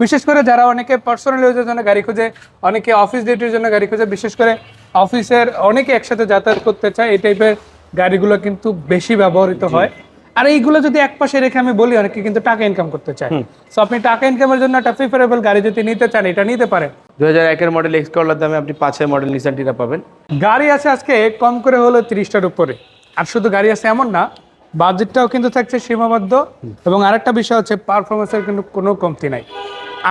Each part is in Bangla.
বিশেষ করে যারা অনেকে পার্সোনাল ইউজের জন্য গাড়ি খুঁজে অনেকে অফিস ডিউটির জন্য গাড়ি খুঁজে বিশেষ করে অফিসের অনেকে একসাথে যাতায়াত করতে চায় এই টাইপের গাড়িগুলো কিন্তু বেশি ব্যবহৃত হয়। আর এইগুলো যদি এক পাশে রেখে আমি বলি অনেকে কিন্তু টাকা ইনকাম করতে চায়। সো আপনি টাকা ইনকামের জন্য একটা প্রিফারেবল গাড়ি যদি নিতে চান এটা নিতে পারেন। দু হাজার একের মডেল এক্স করলার দামে আপনি পাঁচের মডেল নিসান টিরা পাবেন। গাড়ি আছে আজকে কম করে হলো তিরিশটার উপরে। আর শুধু গাড়ি আছে এমন না বাজেটটাও কিন্তু থাকছে সীমাবদ্ধ। এবং আরেকটা বিষয় হচ্ছে পারফরমেন্সের কিন্তু কোনো কমতি নাই।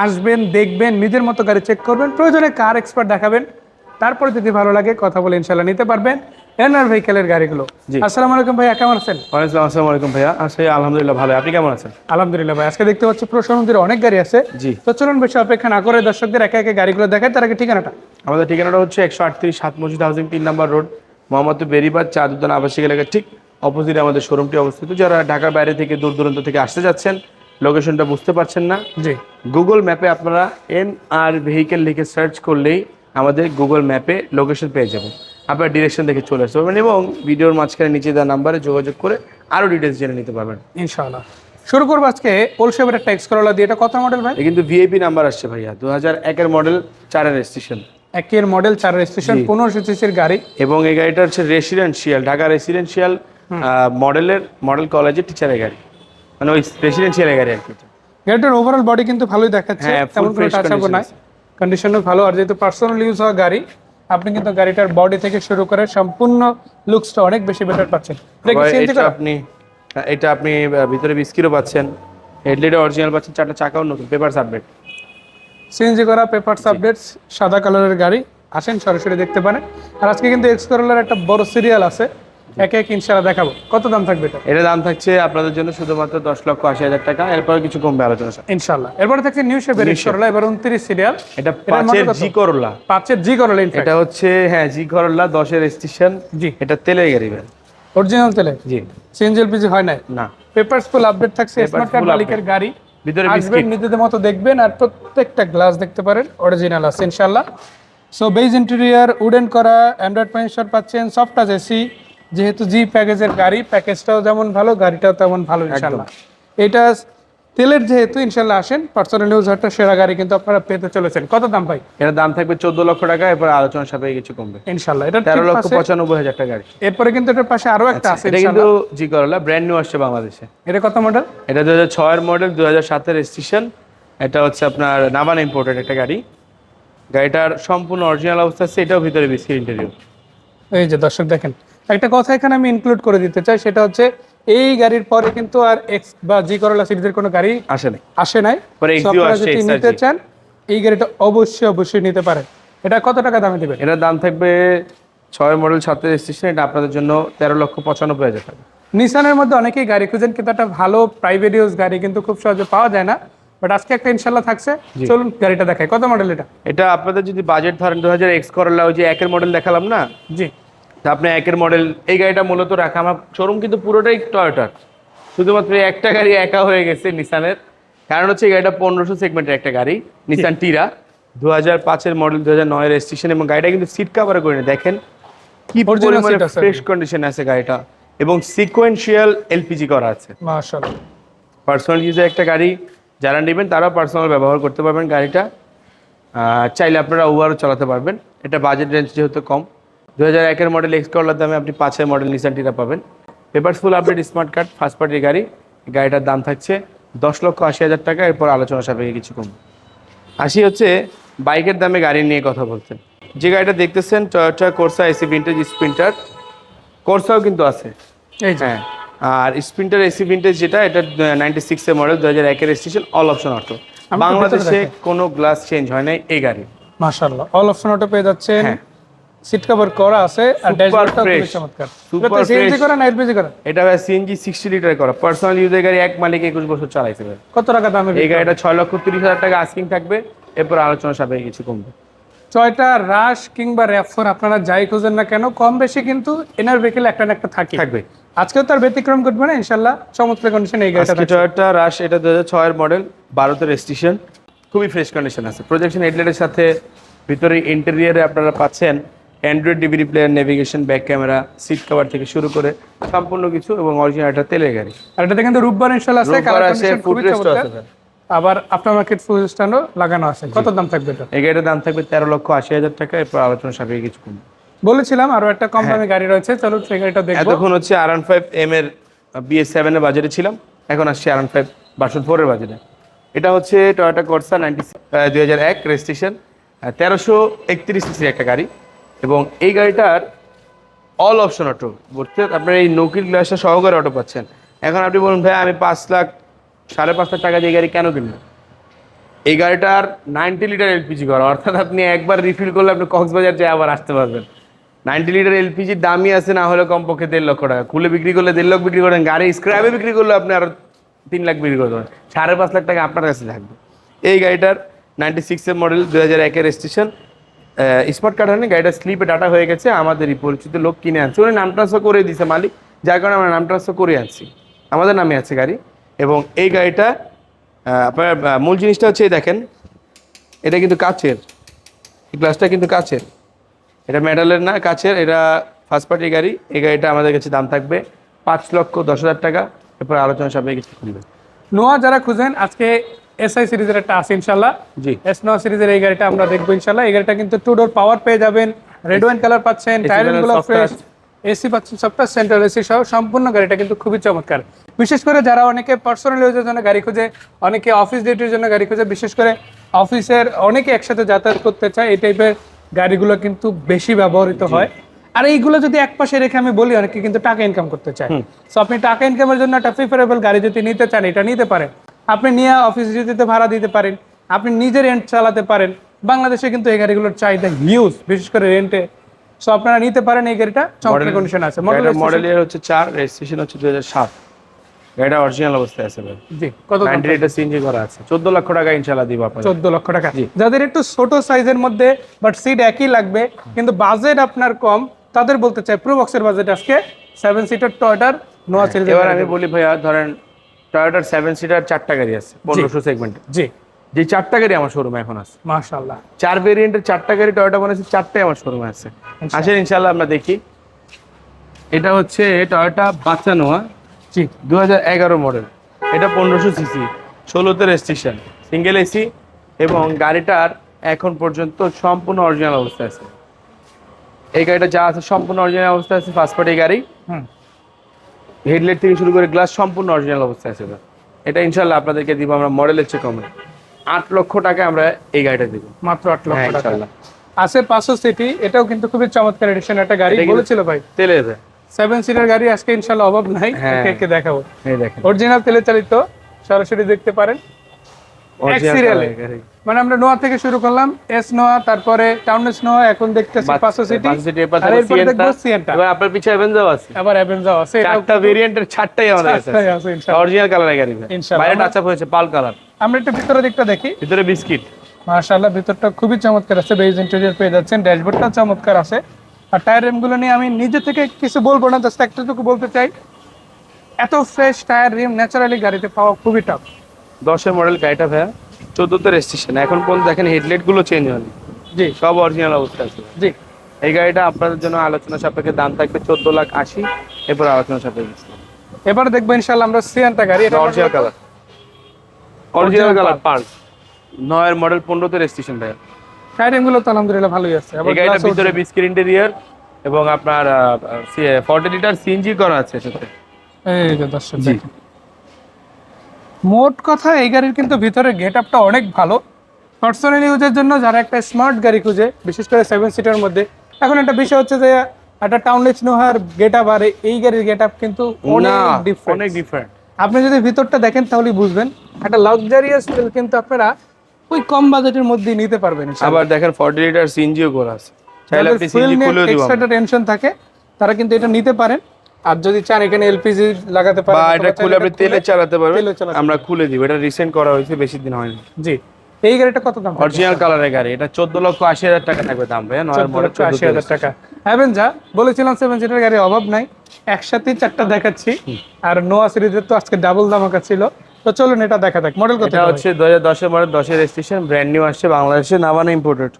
আসবেন দেখবেন নিজের মতো গাড়ি চেক করবেন প্রয়োজনে কার এক্সপার্ট দেখাবেন তারপরে যদি ভালো লাগে কথা বলে ইনশাল্লাহ নিতে পারবেন এনআর ভেহিকেলের গাড়িগুলো। আসসালামু আলাইকুম ভাইয়া কেমন আছেন? ওয়ালাইকুম আসসালামু আলাইকুম ভাইয়া। আলহামদুলিল্লাহ ভালো। আপনি কেমন আছেন? আলহামদুলিল্লাহ ভাই আজকে দেখতে পাচ্ছি প্রশাসনদের অনেক গাড়ি আছে। জি। তো চলুন বেশি অপেক্ষা না করে দর্শকদের একে একে গাড়িগুলো দেখায় তার আগে ঠিকানাটা। আমাদের ঠিকানাটা হচ্ছে একশো আটত্রিশ সাত মসজিদ হাউজিং তিন নাম্বার রোড মোহাম্মদপুর বেরিবাদ চার উদ্যান আবাসিক এলাকার ঠিক অপোজিটে আমাদের শোরুমটি অবস্থিত। যারা ঢাকার বাইরে থেকে দূর দূরান্ত থেকে আসতে যাচ্ছেন লোকেশনটা বুঝতে পারছেন না? জি। গুগল ম্যাপে আপনারা এন আর ভেহিকেল লিখে সার্চ করলেই আমাদের গুগল ম্যাপে লোকেশন পেয়ে যাবেন। আপনারা ডিরেকশন দেখে চলে আসতে পারবেন এবং ভিডিওর মাঝখানে নিচে দেওয়া নাম্বারে যোগাযোগ করে আরও ডিটেলস জেনে নিতে পারবেন। ইনশাআল্লাহ। শুরু করব আজকে ওলশেপের একটা এক্স করোলা দিয়ে। এটা কত মডেল ভাই? কিন্তু ভিআইপি নাম্বার আসছে ভাইয়া। দু হাজার একের মডেল চারের স্টেশন একের মডেল চার রেজিস্ট্রেশন পনেরোশো সিসির গাড়ি। এবং এই গাড়িটা হচ্ছে রেসিডেন্সিয়াল ঢাকা রেসিডেন্সিয়াল মডেলের মডেল কলেজের টিচারের গাড়ি। মানে ওই রেসিডেন্সিয়ালের গাড়ি আর কি। গাড়িটার ওভারঅল বডি কিন্তু ভালোই দেখাচ্ছে হ্যাঁ, তেমন কোনো টাচ আপ নাই। কন্ডিশনও ভালো আর যেহেতু পার্সোনাল ইউজ হওয়া গাড়ি আপনি কিন্তু গাড়িটার বডি থেকে শুরু করে সম্পূর্ণ লুকসটা অনেক বেশি বেটার পাচ্ছেন। এটা? আপনি এটা আপনি ভিতরে বিস্কিটও পাচ্ছেন হেডলাইটে অরিজিনাল পাচ্ছেন চারটা চাকাও নতুন পেপার আপডেট সিএনজি করা পেপার আপডেটস সাদা কালারের গাড়ি আসেন সরাসরি দেখতে পারেন। আর আজকে কিন্তু এক্স করোলার একটা বড় সিরিয়াল আছে একে এক ইনশাআল্লাহ দেখাবো। কত দাম থাকবে এটা? এটার দাম থাকছে আপনাদের জন্য শুধুমাত্র দশ লক্ষ আশি হাজার টাকা। এরপরে কিছু কমবে আলোচনা। ইনশাআল্লাহ। এরপরে থাকছে নিউ শেপের করোলা এবার উনত্রিশ সিরিয়াল এটা পাঁচের জি করোলা পাঁচের জি করোলা এটা হচ্ছে হ্যাঁ জি করোলা দশের স্টেশন জি। এটা গাড়ি অরিজিনাল তেলে? জি। এলপিজি হয় নাই? না। পেপারস ফুল আপডেট থাকছে স্মার্ট কার্ড মালিকের গাড়ি। ভিতরে আসবেন নিজেদের মতো দেখবেন আর প্রত্যেকটা গ্লাস দেখতে পারেন। অরিজিনাল আছে ইনশাল্লাহ সো বেজ ইন্টেরিয়ার উডেন করা অ্যান্ড্রয়েড পয়েন্ট পাচ্ছেন সফট টাচ এসি যেহেতু জি প্যাকেজের গাড়ি প্যাকেজটাও যেমন ভালো গাড়িটাও তেমন ভালো ইনশাল্লাহ। এটা তেলের যেহেতু ইনশাল্লাহ আসেন। পার্সোনাল ইউজ একটা সেরা গাড়ি কিন্তু আপনারা পেতে চলেছেন। কত দাম ভাই? এটার দাম থাকবে চোদ্দ লক্ষ টাকা এরপর আলোচনা সাপেক্ষে কিছু কমবে। ইনশাল্লাহ এটা তেরো লক্ষ পঁচানব্বই হাজার টাকা গাড়ি। এরপরে কিন্তু এটার পাশে আরও একটা আছে এটা কিন্তু জি করলা ব্র্যান্ড নিউ আসছে বাংলাদেশে। এটা কত মডেল এটা দু হাজার ছয়ের মডেল দু হাজার সাতের স্টেশন এটা হচ্ছে আপনার নাবান ইম্পোর্টেড একটা গাড়ি। গাড়িটার সম্পূর্ণ অরিজিনাল অবস্থা আছে এটাও ভিতরে বিস্কিট ইন্টেরিয়র এই যে দর্শক দেখেন একটা কথা এখানে আমি ইনক্লুড করে দিতে চাই সেটা হচ্ছে এই গাড়ির পরে কিন্তু আর এক্স বা জি করোলা সিরিজের কোনো গাড়ি আসে নাই। আসে নাই। পরে আপনারা যদি নিতে চান এই গাড়িটা অবশ্যই অবশ্যই নিতে পারেন। এটা কত টাকা দামে দিবেন? এটার দাম থাকবে ছয়ের মডেল সাতের স্টেশন এটা আপনাদের জন্য তেরো লক্ষ পঁচানব্বই হাজার টাকা। নিসানের মধ্যে অনেকেই গাড়ি খুঁজেন কিন্তু একটা ভালো প্রাইভেট ইউজ গাড়ি কিন্তু খুব সহজে পাওয়া যায় না। বাট আজকে একটা ইনশাল্লাহ থাকছে। চলুন গাড়িটা দেখাই। কত মডেল এটা? এটা আপনাদের যদি বাজেট ধরেন দু হাজার এক্স করলা ওই যে একের মডেল দেখালাম না? জি। তা আপনি একের মডেল এই গাড়িটা মূলত রাখা আমার শোরুম কিন্তু পুরোটাই টয়োটার শুধুমাত্র একটা গাড়ি একা হয়ে গেছে নিসানের কারণ হচ্ছে এই গাড়িটা পনেরোশো সেগমেন্টের একটা গাড়ি নিসান টিরা দু হাজার পাঁচের মডেল দু হাজার নয়ের রেজিস্ট্রেশন এবং গাড়িটা কিন্তু সিট কাভার করে দেখেন। কি পরিমাণে ফ্রেশ কন্ডিশন আছে গাড়িটা এবং সিকোয়েন্সিয়াল এলপিজি করা আছে। মাশাআল্লাহ। পার্সোনাল ইউজে একটা গাড়ি যারা নেবেন তারাও পার্সোনাল ব্যবহার করতে পারবেন গাড়িটা। চাইলে আপনারা ওভারও চালাতে পারবেন। এটা বাজেট রেঞ্জ যেহেতু কম। দু হাজার একের মডেল এক্স করলার দামে আপনি পাঁচের মডেল নিসানটিরা পাবেন। Papers full update smart card first পার্টির গাড়ি। গাড়িটার দাম থাকছে দশ লক্ষ আশি হাজার টাকা এরপর আলোচনা সাপেক্ষে কিছু কম আসি হচ্ছে বাইকের দামে গাড়ি নিয়ে কথা বলতেন যে গাড়িটা দেখতেছেন Toyota Corsa AC vintage sprinter কোর্সাও কিন্তু আছে। হ্যাঁ আর স্প্রিন্টার এসি ভিন্টেজ যেটা এটা নাইনটি সিক্সের মডেল দু হাজার একের স্টেশন অল অপশন অটো বাংলাদেশে কোনো গ্লাস চেঞ্জ হয় নাই এই গাড়ি। মাশাআল্লাহ অল অপশন অটো পেয়ে যাচ্ছেন। হ্যাঁ। সিট কভার করা আছে আর Super ড্যাশবোর্ডটাও খুবই চমৎকার। এটা সিএনজি করা না এলপিজি করা এটা সিএনজি সিক্সটি লিটার করা। পার্সোনাল ইউজের গাড়ি এক মালিক একুশ বছর চালাইছে ভাই। কত টাকা দামের এই গাড়িটা ছয় লক্ষ তিরিশ হাজার টাকা আস্কিং থাকবে। এরপর আলোচনা সাপেক্ষে কিছু কমবে। ছয়টা রাশ কিংবা র্যাফোর আপনারা যাই খোঁজেন না কেন কম বেশি কিন্তু এনার ভেহিকেল একটা না একটা থাকে। থাকবে। আজকেও তার ব্যতিক্রম করবে না ইনশাল্লাহ চমৎকার কন্ডিশন এই গাড়িটা টয়োটা রাশ এটা দু হাজার ছয়ের মডেল বারোতের স্টেশন খুবই ফ্রেশ কন্ডিশন আছে। প্রজেকশন হেডলাইটের সাথে ভিতরে ইন্টেরিয়ারে আপনারা পাচ্ছেন android DVD player navigation back camera seat cover থেকে শুরু করে সম্পূর্ণ কিছু এবং অরিজিনাল একটা তেলের গাড়ি। আর এটাতে কিন্তু রূপবার ইনশাল্লাহ আছে কালার আছে চমৎকার। আছে স্যার। আবার আফটার মার্কেট ফুল স্ট্যান্ডও লাগানো আছে। কত দাম থাকবে এটা? এই গাড়িটার দাম থাকবে তেরো লক্ষ আশি হাজার টাকা এরপর আলোচনা সাপেক্ষে কিছু কমবে বলেছিলাম আরও একটা কম দামি গাড়ি রয়েছে চলো সেই গাড়িটা দেখব। এতক্ষণ হচ্ছে আর ওয়ান ফাইভ এম এর বিএস সেভেনের বাজারে ছিলাম এখন আসছে আর ওয়ান ফাইভ বাসন ফোরের বাজারে। এটা হচ্ছে টয়োটা কর্সা নাইনটি দুই হাজার এক রেজিস্ট্রেশন তেরোশো একত্রিশ সিসির একটা গাড়ি। এবং এই গাড়িটার অল অপশন অটো বলতে আপনার এই নৌকির গ্লাসটা সহকারে অটো পাচ্ছেন। এখন আপনি বলুন, ভাই, আমি পাঁচ লাখ, সাড়ে পাঁচ লাখ টাকা দিয়ে গাড়ি কেন কিনবো? এই গাড়িটার নাইনটি লিটার এলপিজি করা অর্থাৎ আপনি একবার রিফিল করলে আপনি কক্সবাজার যেয়ে আবার আসতে পারবেন। নাইনটি লিটার এলপিজির দামই আছে, না হলে কমপক্ষে দেড় লক্ষ টাকা। খুলে বিক্রি করলে দেড় লক্ষ বিক্রি করেন, গাড়ি স্ক্র্যাপে বিক্রি করলে আপনি আরও তিন লাখ বিক্রি করতে পারেন সাড়ে পাঁচ লাখ টাকা আপনার কাছে থাকবে। এই গাড়িটার নাইনটি সিক্সের মডেল দু হাজার একের স্টেশন স্মার্ট কার্ড হয়নি, গাড়িটা স্লিপে ডাটা হয়ে গেছে, আমাদেরই পরিচিত লোক কিনে আনছে। উনি নাম ট্রান্সফার করে দিয়েছে মালিক, যার কারণে আমরা নাম ট্রান্সফার করে আনছি। আমাদের নামে আছে গাড়ি এবং এই গাড়িটা আপনার মূল জিনিসটা হচ্ছে দেখেন, এটা কিন্তু কাচের, এই গ্লাসটা কিন্তু কাচের। এটা মেডালের না, কাচের, এটা ফার্স্ট পার্টি গাড়ি, এই গাড়িটা আমাদের কাছে দাম থাকবে পাঁচ লক্ষ দশ হাজার টাকা। এরপর আলোচনা সবাই কিছু খুলবে নোয়া যারা খুঁজেন, আজকে এসআই সিরিজের একটা আছে ইনশাল্লাহ জি। এস সিরিজের এই গাড়িটা আমরা দেখব ইনশাল্লাহ এই গাড়িটা কিন্তু টু ডোর পাওয়ার পেয়ে যাবেন। রেড ওয়াইন কালার পাচ্ছেন ফ্রেশ এসি পাচ্ছেন সফটওয়্যার সেন্ট্রাল এসি সহ সম্পূর্ণ গাড়িটা কিন্তু খুবই চমৎকার। বিশেষ করে যারা অনেকে পার্সোনাল ইউজের জন্য গাড়ি খুঁজে অনেকে অফিস ডিউটির জন্য গাড়ি খুঁজে বিশেষ করে অফিসের অনেকে একসাথে যাতায়াত করতে চায় এই টাইপের গাড়িগুলো কিন্তু বেশি ব্যবহৃত হয়। আর এইগুলো যদি এক পাশে রেখে আমি বলি অনেকে কিন্তু টাকা ইনকাম করতে চায়। সো আপনি টাকা ইনকামের জন্য একটা প্রিফারেবল গাড়ি যদি নিতে চান এটা নিতে পারেন। আপনি নিয়ে অফিস ডিউটিতে ভাড়া দিতে পারেন আপনি নিজের রেন্ট চালাতে পারেন। বাংলাদেশে কিন্তু এই গাড়িগুলোর চাহিদা হিউজ বিশেষ করে রেন্টে সো আপনারা নিতে পারেন এই গাড়িটা চমৎকার কন্ডিশন আছে। মডেল মডেল ইয়ার হচ্ছে চার রেজিস্ট্রেশন হচ্ছে দু হাজার সাত। গাড়িটা অরিজিনাল অবস্থায় আছে ভাই। জি কত? নাইনটি এটা সিএনজি করা আছে। চোদ্দ লক্ষ টাকা ইনশাল্লাহ দিব আপনাদের। চোদ্দ লক্ষ টাকা। যাদের একটু ছোট সাইজের মধ্যে বাট সিট একই লাগবে কিন্তু বাজেট আপনার কম তাদের বলতে চাই প্রো বক্সের বাজেট আজকে সেভেন সিটার টয়টার নোয়া সিরিজ এবার আমি বলি ভাইয়া ধরেন টয়োটার সেভেন সিটার চারটা গাড়ি আছে পনেরোশো সেগমেন্টে জি। যে চারটা গাড়ি আমার শোরুমে এখন আছে। মাশাআল্লাহ। চার ভেরিয়েন্টের চারটা গাড়ি টয়োটা বানাচ্ছে চারটাই আমার শোরুমে আছে। আসেন ইনশাল্লাহ আমরা দেখি। এটা হচ্ছে টয়োটা বাচ্চা নোয়া জি। দু হাজার এগারো মডেল এটা পনেরোশো সিসি ষোলোতে রেজিস্ট্রেশন সিঙ্গেল এসি এবং গাড়িটার এখন পর্যন্ত সম্পূর্ণ অরিজিনাল অবস্থায় আছে। এই গাড়িটা যা আছে সম্পূর্ণ অরিজিনাল অবস্থায় আছে ফার্স্ট পার্টি গাড়ি। হুম। হেডলাইট থেকে শুরু করে গ্লাস সম্পূর্ণ অরিজিনাল অবস্থায় আছে। এটা। ইনশাল্লাহ আপনাদেরকে দিব আমরা মডেলের চেয়ে কমে। আট লক্ষ টাকা আমরা এই গাড়িটা দিব। মাত্র আট লক্ষ হ্যাঁ টাকা ইনশাল্লাহ আছে পাঁচশো সিটি এটাও কিন্তু খুবই চমৎকার এডিশন একটা গাড়ি বলেছিল ভাই। তেলে সেভেন সিটার গাড়ি আজকে ইনশাল্লাহ অভাব নাই। হ্যাঁ। দেখাবো। অরিজিনাল তেলে চালিত সরাসরি দেখতে পারেন। মানে আমরা নোয়া থেকে শুরু করলাম এস নোয়া তারপরে টাউনেস নোয়া এখন দেখতেছি পাঁচশো সিটি। এবার আপনার পিছিয়ে অ্যাভেঞ্জাও আছে। আবার অ্যাভেঞ্জাও আছে। চারটা ভেরিয়েন্টের চারটাই আমাদের আছে। ইনশাআল্লাহ। অরিজিনাল কালারের গাড়ি ইনশাআল্লাহ। বাইরে টাচ আপ হয়েছে পাল কালার আমরা একটু ভিতরের দিকটা দেখি। ভিতরে বিস্কিট। মাশাআল্লাহ ভিতরটা খুবই চমৎকার আছে। বেজ ইন্টেরিয়র পেয়ে যাচ্ছেন ড্যাশবোর্ডটা চমৎকার আছে। আর টায়ার রিমগুলো নিয়ে আমি নিজে থেকে কিছু বলব না জাস্ট একটুটুকু বলতে চাই। এত ফ্রেশ টায়ার রিম ন্যাচারালি গাড়িতে পাওয়া খুবই টাফ দশের মডেল গাড়িটা ভাইয়া চোদ্দোতে রেজিস্ট্রেশন এখন পর্যন্ত দেখেন হেডলাইটগুলো চেঞ্জ হয়নি। জি। সব অরিজিনাল অবস্থা আছে। জি। এই গাড়িটা আপনাদের জন্য আলোচনা সাপেক্ষে দাম থাকবে চোদ্দ লাখ আশি এরপর আলোচনা সাপেক্ষে এবার দেখব ইনশাআল্লাহ আমরা সিএনটা গাড়ি এটা original colour original colour pearl. নয়ের মডেল পনেরোতে রেজিস্ট্রেশন ভাইয়া। রিমগুলো তো আলহামদুলিল্লাহ ভালোই আছে। এই গাড়িটার ভিতরে বিস্কিট ইন্টেরিয়ার এবং আপনার ফর্টি লিটার সিএনজি করা আছে সাথে এই যে দর্শক দেখেন। মোট কথা এই গাড়ির কিন্তু ভিতরে গেট আপটা অনেক ভালো। পার্সোনাল ইউজের জন্য যারা একটা স্মার্ট গাড়ি খুঁজে বিশেষ করে সেভেন সিটার মধ্যে এখন একটা বিষয় হচ্ছে যে একটা টাউনলেজ নোহার গেট আপ আর এই গাড়ির গেট আপ কিন্তু অনেক ডিফারেন্ট অনেক ডিফারেন্ট আপনি যদি ভিতরটা দেখেন তাহলেই বুঝবেন একটা লাক্সারিয়াস ফিল কিন্তু আপনারা ওই কম বাজেটের মধ্যেই নিতে পারবেন আবার দেখেন ফর্টি লিটার সিএনজিও করা আছে। চাইলে আপনি সিএনজি খুলেও দিব এক্সট্রা টেনশন থাকে তারা কিন্তু এটা নিতে পারেন। আর যদি চান এখানে এলপিজি লাগাতে পারেন বা এটা খুলে আপনি তেলে চালাতে পারবেন। আমরা খুলে দিব। এটা রিসেন্ট করা হয়েছে বেশি দিন হয়নি। জি। এই গাড়িটা কত দাম? অরিজিনাল কালারের গাড়ি। এটা চোদ্দ লক্ষ আশি হাজার টাকা থাকবে দাম ভাইয়া। নয় মডেল চোদ্দ আশি হাজার টাকা। যা বলেছিলাম সেভেন সিটার গাড়ি অভাব নাই। একসাথে চারটা দেখাচ্ছি। আর নোয়া সিরিজের তো আজকে ডাবল ধামাকা ছিল। তো চলুন এটা দেখা যাক। মডেল কত এটা হচ্ছে দু হাজার দশের মডেল দশের রেজিস্ট্রেশন ব্র্যান্ড নিউ আসছে বাংলাদেশে নামানো ইম্পোর্টেড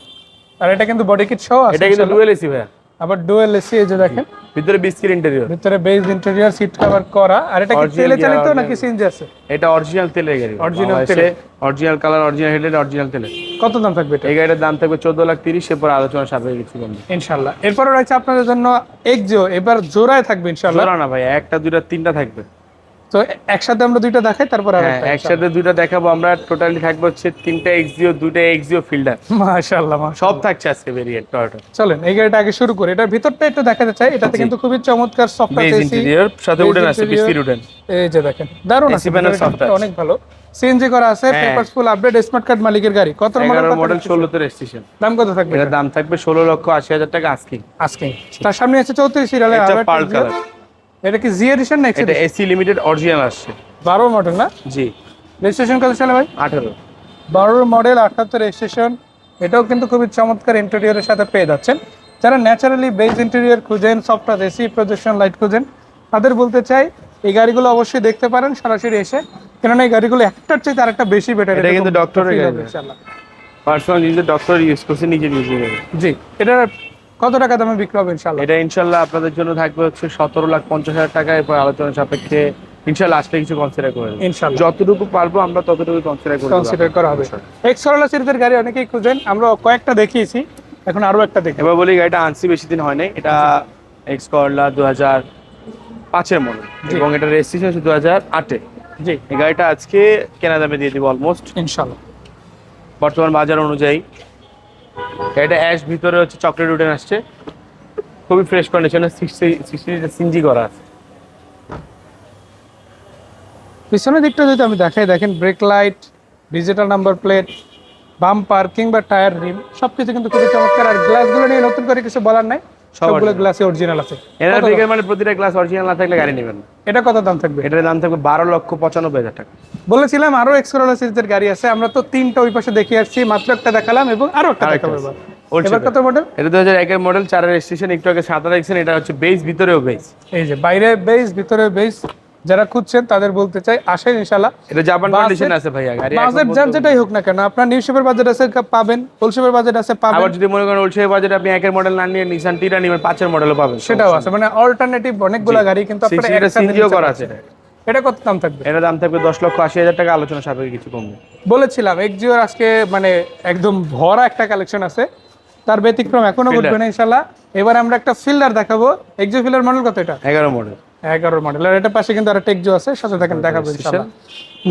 আর এটা কিন্তু বডি কিট সহ আছে এটা কিন্তু ডুয়েল এসি ভাইয়া। আবার ডুয়েল এসি এই যে দেখেন। ভিতরে বিস্কিট ইন্টেরিয়র ভিতরে বেজ ইন্টেরিয়র সিট কভার করা। আর এটা কি তেলে চালিত নাকি সিএনজি আছে? এটা অরিজিনাল তেলে গাড়ি। অরিজিনাল তেলে। Original colour original headlight original তেলে। কত দাম থাকবে এটা? এই গাড়িটার দাম থাকবে চোদ্দ লাখ তিরিশ এরপর আলোচনা সাপেক্ষে কিছু কম ইনশাআল্লাহ। এরপর রয়েছে আপনাদের জন্য এক্সিও এবার জোড়ায় থাকবে ইনশাআল্লাহ। জোড়া না ভাই একটা দুইটা তিনটা থাকবে। তো একসাথে আমরা দুইটা দেখাই তারপর আর হ্যাঁ একসাথে দুইটা দেখাবো আমরা টোটালি থাকবে হচ্ছে তিনটা এক্সিও দুইটা এক্সিও ফিল্ডার মাশাআল্লাহ সব থাকছে আজকে ভেরিয়েন্ট টয়োটা চলেন এই গাড়িটা আগে শুরু করি। এটার ভিতরটা একটু দেখাতে চাই এটাতে কিন্তু খুবই চমৎকার সফটওয়্যার বেজ ইন্টেরিয়র সাথে উডেন আছে interior। উডেন এই যে দেখেন দারুণ আছে। অনেক ভালো। সিএনজি করা আছে। Papers full update smart card মালিকের গাড়ি। কত মডেল মডেল ষোলোতে রেজিস্ট্রেশন দাম কত থাকবে এটার দাম থাকবে ষোলো লক্ষ আশি হাজার টাকা আজকে আজকে তার সামনে আছে চৌত্রিশ সিরিয়ালের এটা পার্ল কালার এটা কি জি এডিশন না এটা এসি লিমিটেড অরিজিনাল আসছে। বারো মডেল না? জি। রেজিস্ট্রেশন কত সালে ভাই? আঠারো। বারোর মডেল আঠাত্তর রেজিস্ট্রেশন এটাও কিন্তু খুবই চমৎকার ইন্টেরিয়রের সাথে পেয়ে যাচ্ছেন। যারা ন্যাচারালি বেজ ইন্টেরিয়র খুঁজেন সফটওয়্যার এসি প্রজেকশন লাইট খুঁজেন তাদের বলতে চাই এই গাড়িগুলো অবশ্যই দেখতে পারেন সরাসরি এসে। কেননা এই গাড়িগুলো একটার চাইতে আরেকটা বেশি বেটার এটা কিন্তু ডক্টরের গাড়ি। ইনশাআল্লাহ। পার্সোনাল নিজে ডক্টর ইউজ করছে নিজে ইউজ জি। এটার কত টাকা দামে বিক্রি হবে ইনশাল্লাহ এটা ইনশাল্লাহ আপনাদের জন্য থাকবে হচ্ছে সতেরো লাখ পঞ্চাশ হাজার টাকা। এরপর আলোচনা সাপেক্ষে ইনশাল্লাহ আসলে কিছু কনসিডার করে। ইনশাল্লাহ যতটুকু পারব আমরা ততটুকু কনসিডার করে কনসিডার করা হবে। এক্স করোলা সিরিজের গাড়ি অনেকেই খুঁজেন আমরা কয়েকটা দেখিয়েছি এখন আরও একটা দেখি। এবার বলি গাড়িটা আনছি বেশি দিন হয় নাই। এটা এক্স করলা দু হাজার পাঁচের মডেল এবং এটা রেজিস্ট্রেশন হচ্ছে দু হাজার আটে। জি। এই গাড়িটা আজকে কেনা দামে দিয়ে দিব অলমোস্ট ইনশাল্লাহ বর্তমান বাজার অনুযায়ী গাড়িটা অ্যাশ ভিতরে হচ্ছে চকলেট উডেন আসছে। খুবই ফ্রেশ কন্ডিশনে সিক্সটি সিক্সটি সিঞ্জি করা আছে। পিছনের দিকটা যদি আমি দেখাই, দেখেন brake light digital number plate bumper কিংবা টায়ার রিম সবকিছু কিন্তু খুবই চমৎকার। আর গ্লাসগুলো নিয়ে নতুন করে কিছু বলার নাই। সব সবগুলো। গ্লাসে অরিজিনাল আছে। এনার ব্রেকের মানে প্রতিটা গ্লাস অরিজিনাল না থাকলে গাড়ি নেবেন। এটা কত দাম থাকবে? এটার দাম থাকবে বারো লক্ষ পঁচানব্বই হাজার টাকা। বলেছিলাম আরও এক্সকোরোলা সিরিজের গাড়ি আছে। আমরা তো তিনটা ওই পাশে দেখে আসছি। মাত্র একটা দেখালাম এবং আরও একটা দেখাবো এবার। কত মডেল এটা দু হাজার একের মডেল চারের স্টেশন একটু আগে সাঁতার দেখছেন এটা হচ্ছে বেস ভিতরেও বেস এই যে বাইরে বেস ভিতরে বেস যারা খুঁজছেন তাদের বলতে চাই আসেন ইনশাল্লাহ এটা জাপান কন্ডিশন আছে ভাইয়া গাড়ি বাজেট যার যেটাই হোক না কেন আপনার নিউ শেপের বাজেট আছে পাবেন ওল শেপের বাজেট আছে পাবেন। আবার যদি মনে করেন ওলসে বাজেট আপনি একের মডেল না নিয়ে নিসান টিরা নিবেন পাঁচের মডেলও পাবেন সেটাও আছে মানে অল্টারনেটিভ অনেকগুলো গাড়ি কিন্তু আপনারা seater একসাথে CNG ও নিতে করা আছে। এটা কত দাম থাকবে? এটা দাম থাকবে দশ লক্ষ আশি হাজার টাকা আলোচনা সাপেক্ষে কিছু কমবে। বলেছিলাম এক্সিওর আজকে মানে একদম ভরা একটা কালেকশন আছে। তার ব্যতিক্রম এখনও। ঘটবে না ইনশাল্লাহ এবার আমরা একটা ফিল্ডার দেখাবো। এক্সিও ফিল্ডার মডেল কত এটা? এগারো মডেল এগারো মডেল আর এটা পাশে কিন্তু একটা এক্সিও আছে সাথে থাকেন দেখাবো ইনশাল্লাহ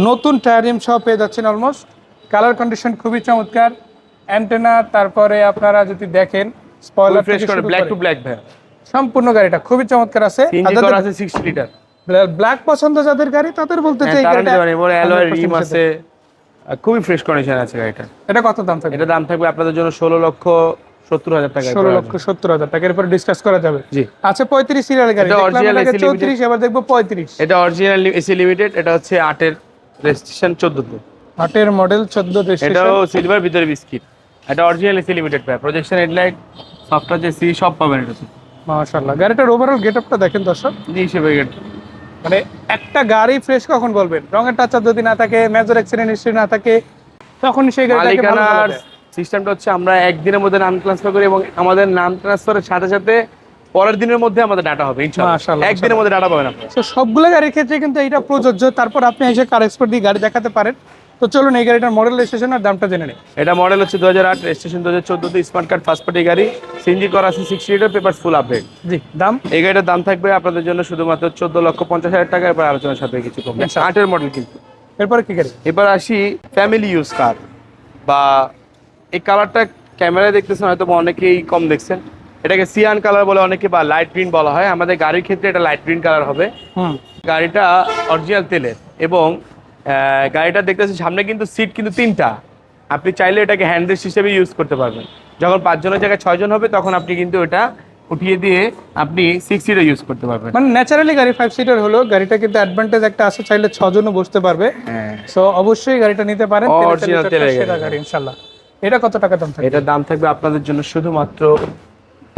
নতুন টায়ারিম সহ পেয়ে যাচ্ছেন অলমোস্ট কালার কন্ডিশন খুবই চমৎকার। অ্যান্টেনা তারপরে আপনারা যদি দেখেন স্পয়লার ফ্রেশ করে ব্ল্যাক টু ব্ল্যাক ভাই সম্পূর্ণ গাড়িটা খুবই চমৎকার আছে। করা আছে সিক্সটি লিটার ব্ল্যাক পছন্দ যাদের গাড়ি তাদের বলতে চাই তারা গাড়িটা পারেন অ্যালয় রিম আছে। খুবই ফ্রেশ কন্ডিশন আছে গাড়িটা। এটা কত দাম থাকবে? এটা দাম থাকবে আপনাদের জন্য ষোলো লক্ষ সত্তর হাজার টাকা ষোলো লক্ষ সত্তর হাজার টাকার উপরে ডিসকাস করা যাবে। জি। আচ্ছা পঁয়ত্রিশ সিরিয়াল গাড়ি। চৌত্রিশ এবার দেখব পঁয়ত্রিশ। এটা অরিজিনাল এসি লিমিটেড এটা হচ্ছে আটের রেজিস্ট্রেশন চোদ্দতে। আটের মডেল চোদ্দ এটাও সিলভার ভিতরে বিস্কিট এটা অরিজিনাল এসি লিমিটেড পায় প্রজেকশন হেডলাইট সফটওয়্যার যে সি সব পাবেন এটাতে। মাশাআল্লাহ। গাড়িটার ওভারঅল গেট আপটা দেখেন দর্শক। জি হিসেবে গেট মানে একটা গাড়ি ফ্রেশ কখন বলবেন? রঙের টাচার যদি না থাকে মেজর অ্যাক্সিডেন্ট হিস্ট্রি না থাকে তখন সেই গাড়িটাকে ভালো। সিস্টেমটা হচ্ছে আমরা একদিনের মধ্যে নাম ট্রান্সফার করি এবং আমাদের নাম ট্রান্সফারের সাথে সাথে পরের দিনের মধ্যে আমাদের ডাটা হবে ইনশাআল্লাহ। একদিনের মধ্যে ডাটা পাবেন আপনি। সবগুলো গাড়ির ক্ষেত্রে কিন্তু এটা প্রযোজ্য। তারপর আপনি এসে কার এক্সপার্ট দিয়ে গাড়ি দেখাতে পারেন। তো চলুন এই গাড়িটার মডেল রেজিস্ট্রেশন আর দামটা জেনে নিই। এটা মডেল হচ্ছে দু হাজার আট রেজিস্ট্রেশন দু হাজার চোদ্দোতে স্মার্ট কার্ড ফার্স্ট পার্টি গাড়ি সিএনজি করা আছে sixty litre paper full update জি দাম? এই গাড়িটার দাম থাকবে আপনাদের জন্য শুধুমাত্র চোদ্দ লক্ষ পঞ্চাশ হাজার টাকা এবার আলোচনার সাথে কিছু কমবে। আচ্ছা। আটের মডেল কিন্তু। এরপরে কি গাড়ি? এবার আসি ফ্যামিলি ইউজ কার বা এই কালারটা ক্যামেরায় দেখতেছেন হয়তো অনেকেই কম দেখছেন। এটাকে সিয়ান কালার বলে অনেকে বা লাইট গ্রিন বলা হয়। আমাদের গাড়ির ক্ষেত্রে এটা লাইট গ্রিন কালার হবে। গাড়িটা অরিজিনাল তেলের এবং গাড়িটা দেখতেছি সামনে কিন্তু সিট কিন্তু তিনটা। আপনি চাইলে এটাকে হ্যান্ডেস হিসেবে ইউজ করতে পারবেন। যখন পাঁচজনের জায়গায় ছয়জন হবে তখন আপনি কিন্তু এটা উঠিয়ে দিয়ে আপনি সিক্স সিটার ইউজ করতে পারবেন। মানে ন্যাচারালি গাড়ি ফাইভ সিটার হলো গাড়িটা কিন্তু অ্যাডভান্টেজ একটা আছে চাইলে ছজনও বসতে পারবে। হ্যাঁ। সো অবশ্যই গাড়িটা নিতে পারেন। চালিত তেলের গাড়ি। গাড়ি ইনশাল্লাহ এটা কত টাকা দাম থাকবে? এটার দাম থাকবে আপনাদের জন্য শুধুমাত্র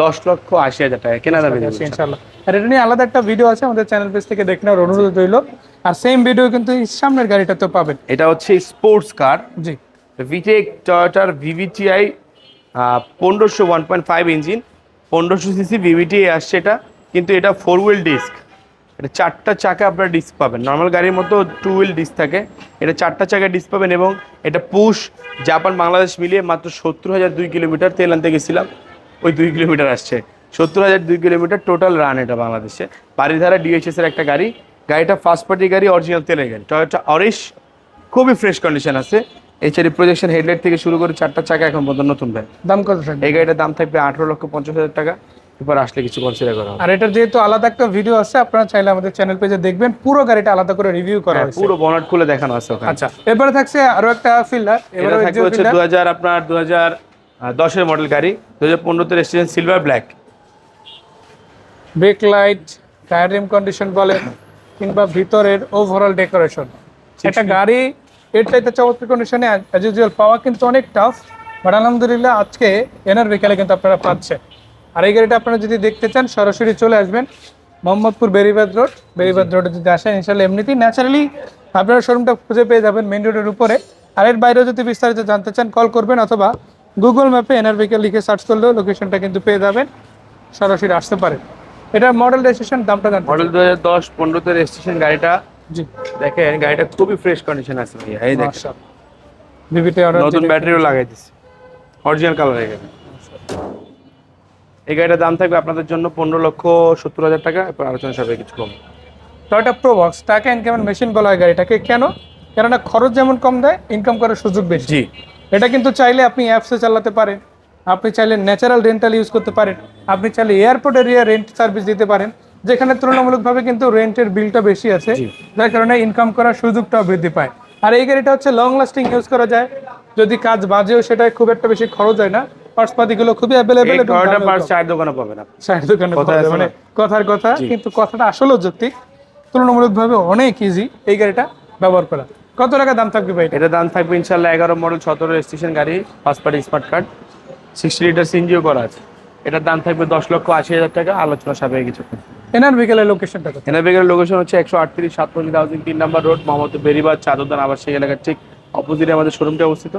দশ লক্ষ আশি হাজার টাকা। কেনা দেবো ইনশাল্লাহ আর এটা নিয়ে আলাদা একটা ভিডিও আছে আমাদের চ্যানেল পেজ থেকে দেখে নেওয়ার অনুরোধ রইল। আর সেম ভিডিও কিন্তু এই সামনের তো পাবেন। এটা হচ্ছে স্পোর্টস কার জি। ভিটেক টয়োটার ভিভিটিআই পনেরোশো ওয়ান পয়েন্ট ফাইভ ইঞ্জিন পনেরোশো সিসি ভিভিটি আসছে এটা। কিন্তু এটা ফোর হুইল ডিস্ক এটা চারটা চাকা আপনারা ডিস্ক পাবেন। নর্মাল গাড়ির মতো টু হুইল ডিস্ক থাকে। এটা চারটা চাকা ডিস্ক পাবেন এবং এটা পুশ জাপান বাংলাদেশ মিলিয়ে মাত্র সত্তর হাজার দুই কিলোমিটার তেল আনতে গেছিলাম। ওই দুই কিলোমিটার আসছে। সত্তর হাজার দুই কিলোমিটার টোটাল রান এটা বাংলাদেশে। বাড়িধারা ডিএইচএস এর একটা গাড়ি। গাড়িটা ফার্স্ট পার্টি গাড়ি অরিজিনাল তেলের গাড়ি। টয়োটা অরিশ খুবই ফ্রেশ কন্ডিশন আছে। এইচআরই প্রজেকশন হেডলাইট থেকে শুরু করে চারটা চাকা এখন পর্যন্ত নতুন ব্যাগ দাম কত থাকবে? এই গাড়িটার দাম থাকবে আঠারো লক্ষ পঞ্চাশ হাজার টাকা। এরপর আসলে কিছু কনসিডার করা হবে। আর এটার যেহেতু আলাদা একটা ভিডিও আছে আপনারা চাইলে আমাদের চ্যানেল পেজে দেখবেন পুরো গাড়িটা আলাদা করে রিভিউ করা হ্যাঁ, হয়েছে। পুরো বনাট খুলে দেখানো আছে ওখানে। আচ্ছা এরপরে থাকছে আরও একটা ফিল্ডার এবারে হচ্ছে দু হাজার আপনার দু হাজার দশের মডেল গাড়ি। Silver black brake light tyre rim condition বলেন কিংবা ভিতরের ওভারঅল ডেকোরেশন একটা গাড়ি এর চাইতে চমৎকার কন্ডিশনে অ্যাজ ইউজুয়াল পাওয়া কিন্তু অনেক টাফ বাট আলহামদুলিল্লাহ আজকে এনার বিকালে কিন্তু আপনারা পাচ্ছেন। আর এই গাড়িটা আপনারা যদি দেখতে চান সরাসরি চলে আসবেন মোহাম্মদপুর বেরিবাদ রোড। বেরিবাদ রোডে যদি আসেন ইনশাল্লাহ এমনিতেই ন্যাচারালি আপনারা শোরুমটা খুঁজে পেয়ে যাবেন মেন রোডের উপরে। আর এর বাইরেও যদি বিস্তারিত জানতে চান কল করবেন অথবা গুগল ম্যাপে এনআর বিকেল লিখে সার্চ করলেও লোকেশনটা কিন্তু পেয়ে যাবেন। সরাসরি আসতে পারেন। এটার মডেল রেজিস্ট্রেশন দামটা জানতে মডেল দু হাজার দশ পনেরোতে রেজিস্ট্রেশন গাড়িটা। জি। দেখেন গাড়িটা খুবই ফ্রেশ কন্ডিশন আছে ভাইয়া। এই দেখেন। নতুন ব্যাটারিও লাগাই দিচ্ছে অরিজিনাল কালার হয়ে গেছে। এই গাড়িটার দাম থাকবে আপনাদের জন্য পনেরো লক্ষ সত্তর হাজার টাকা। এরপর আলোচনা সবাই কিছু কম। টয়টা প্রোবক্স টাকা ইনকামের মেশিন বলা হয় গাড়িটাকে। কেন? কেননা খরচ যেমন কম দেয় ইনকাম করার সুযোগ বেশি। জি। এটা কিন্তু চাইলে আপনি অ্যাপসে চালাতে পারেন। আপনি চাইলে ন্যাচারাল রেন্টাল ইউজ করতে পারেন। আপনি চাইলে এয়ারপোর্ট এরিয়া রেন্ট সার্ভিস দিতে পারেন। যেখানে তুলনামূলকভাবে কিন্তু রেন্টের বিলটা বেশি আছে। যার কারণে ইনকাম করার সুযোগটাও বৃদ্ধি পায়। আর এই গাড়িটা হচ্ছে লং লাস্টিং ইউজ করা যায়। যদি কাজ বাজেও সেটা খুব একটা বেশি খরচ হয় না। পার্টসপাতিগুলো খুবই অ্যাভেলেবেল এই টয়োটা পার্টস চার দোকানে পাবেন আপনি? চায়ের দোকানে। আছে মানে কথার কথা কিন্তু কথাটা আসলেও যৌক্তিক তুলনামূলকভাবে অনেক ইজি এই গাড়িটা ব্যবহার করা। কত টাকা দাম থাকবে ভাই এটা? দাম থাকবে ইনশাল্লাহ এগারো মডেল সতেরো রেজিস্ট্রেশন গাড়ি first party smart card sixty litre সিনজিও করা আছে। এটার দাম থাকবে দশ লক্ষ আশি হাজার টাকা আলোচনা সাপেক্ষে কিছু এনার বিকেলের লোকেশনটা কত এনাবেগের লোকেশন হচ্ছে একশো আটত্রিশ সাতপল্লিশ হাউজিং তিন নম্বর রোড মোহাম্মদ বেরিবাদ চাদরদান আবাসিক এলাকার ঠিক অপোজিটে আমাদের শোরুমটা অবস্থিত।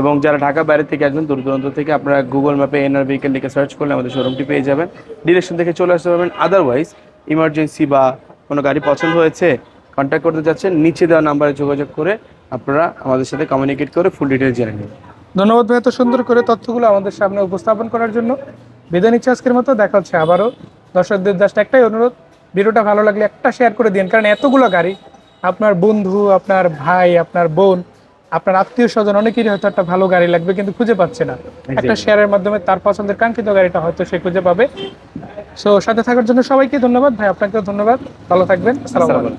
এবং যারা ঢাকা বাইরে থেকে আসবেন, দূর দূরান্ত থেকে আপনারা গুগল ম্যাপে এনআর ভেহিকেল লিখে সার্চ করলে আমাদের শোরুমটি পেয়ে যাবেন। ডিরেকশন থেকে চলে আসতে পারবেন। আদারওয়াইজ ইমার্জেন্সি বা কোনো গাড়ি পছন্দ হয়েছে কন্ট্যাক্ট করতে যাচ্ছেন নিচে দেওয়া নাম্বারে যোগাযোগ করে আপনারা আমাদের সাথে কমিউনিকেট করে ফুল ডিটেলস জেনে নেবেন ধন্যবাদ ভাই, এত সুন্দর করে তথ্যগুলো আমাদের সামনে উপস্থাপন করার জন্য। বিদায় নিচ্ছে আজকের মতো, দেখা হচ্ছে আবারও। দর্শকদের জাস্ট একটাই অনুরোধ, ভিডিওটা ভালো লাগলে একটা শেয়ার করে দিন, কারণ এতগুলো গাড়ি আপনার বন্ধু, আপনার ভাই, আপনার বোন আপনার আত্মীয় স্বজন অনেকেরই হয়তো একটা ভালো গাড়ি লাগবে কিন্তু খুঁজে পাচ্ছে না। একটা শেয়ারের মাধ্যমে তার পছন্দের কাঙ্ক্ষিত গাড়িটা হয়তো সে খুঁজে পাবে। সো সাথে থাকার জন্য সবাইকে ধন্যবাদ। ভাই আপনাকেও ধন্যবাদ। ভালো থাকবেন। আসসালামু আলাইকুম।